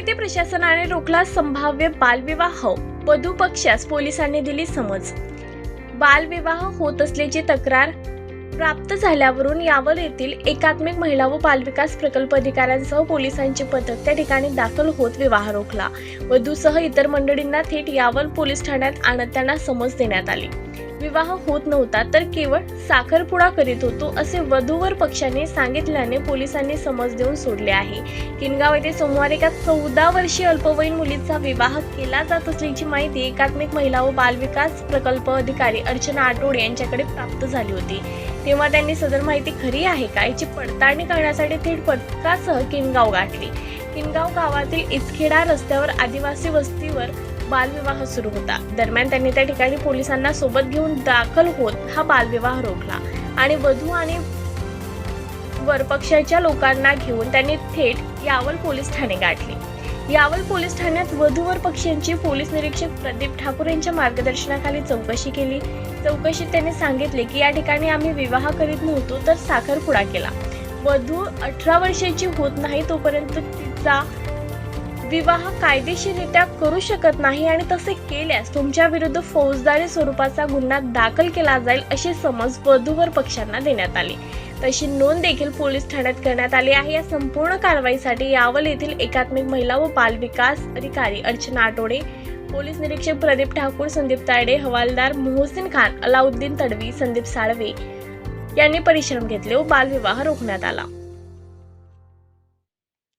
येथे प्रशासनाने रोखला संभाव्य बालविवाह. वधू पक्षास पोलिसांनी दिली समज. बालविवाह होत असल्याची तक्रार प्राप्त झाल्यावरून यावर येथील एकात्मिक महिला व बालविकास प्रकल्प अधिकाऱ्यांसह पोलिसांचे पथक त्या ठिकाणी दाखल होत विवाह रोखला. वधूसह इतर मंडळींना थेट यावर पोलीस ठाण्यात आणत त्यांना समज देण्यात आली. विवाह होत नव्हता तर केवळ साखरपुडा करीत होतो असे वधूवर पक्षाने सांगितल्याने पोलिसांनी समज देऊन सोडले आहे. किनगाव येथे सोमवार एका चौदा वर्षीय अल्पवयीन मुलीचा विवाह केला जात असल्याची माहिती एकात्मिक महिला व बालविकास प्रकल्प अधिकारी अर्चना आठवडे यांच्याकडे प्राप्त झाली होती. तेव्हा त्यांनी सदर माहिती खरी आहे का याची पडताळणी करण्यासाठी थेट पथकासह किनगाव गाठली. किनगाव गावातील इचखेडा रस्त्यावर आदिवासी वस्तीवर बालविवाह सुरू होता. दरम्यान त्यांनी त्या ठिकाणी पोलिसांना सोबत घेऊन दाखल होत हा बालविवाह रोखला आणि वधू आणि वरपक्षाच्या लोकांना घेऊन त्यांनी थेट यावल पोलीस ठाणे गाठले. यावल पोलीस ठाण्यात वधूवर पक्षांची पोलीस निरीक्षक प्रदीप ठाकूर यांच्या मार्गदर्शनाखाली चौकशी केली. चौकशीत त्यांनी सांगितले की या ठिकाणी आम्ही विवाह करीत नव्हतो तर साखरपुडा केला. वधू अठरा वर्षाची होत नाही तोपर्यंत तिचा विवाह कायदेशीरित्या करू शकत नाही आणि तसे केल्यास तुमच्या विरुद्ध फौजदारी स्वरूपाचा गुन्हा दाखल केला जाईल अशी समज वधूवर पक्षांना देण्यात आली. तशी नोंद देखील पोलीस ठाण्यात करण्यात आली आहे. या संपूर्ण कारवाईसाठी यावल येथील एकात्मिक महिला व बाल विकास अधिकारी अर्चना आठवडे पोलीस निरीक्षक प्रदीप ठाकूर संदीप तायडे हवालदार मोहसिन खान अलाउद्दीन तडवी संदीप साळवे यांनी परिश्रम घेतले व बालविवाह रोखण्यात आला.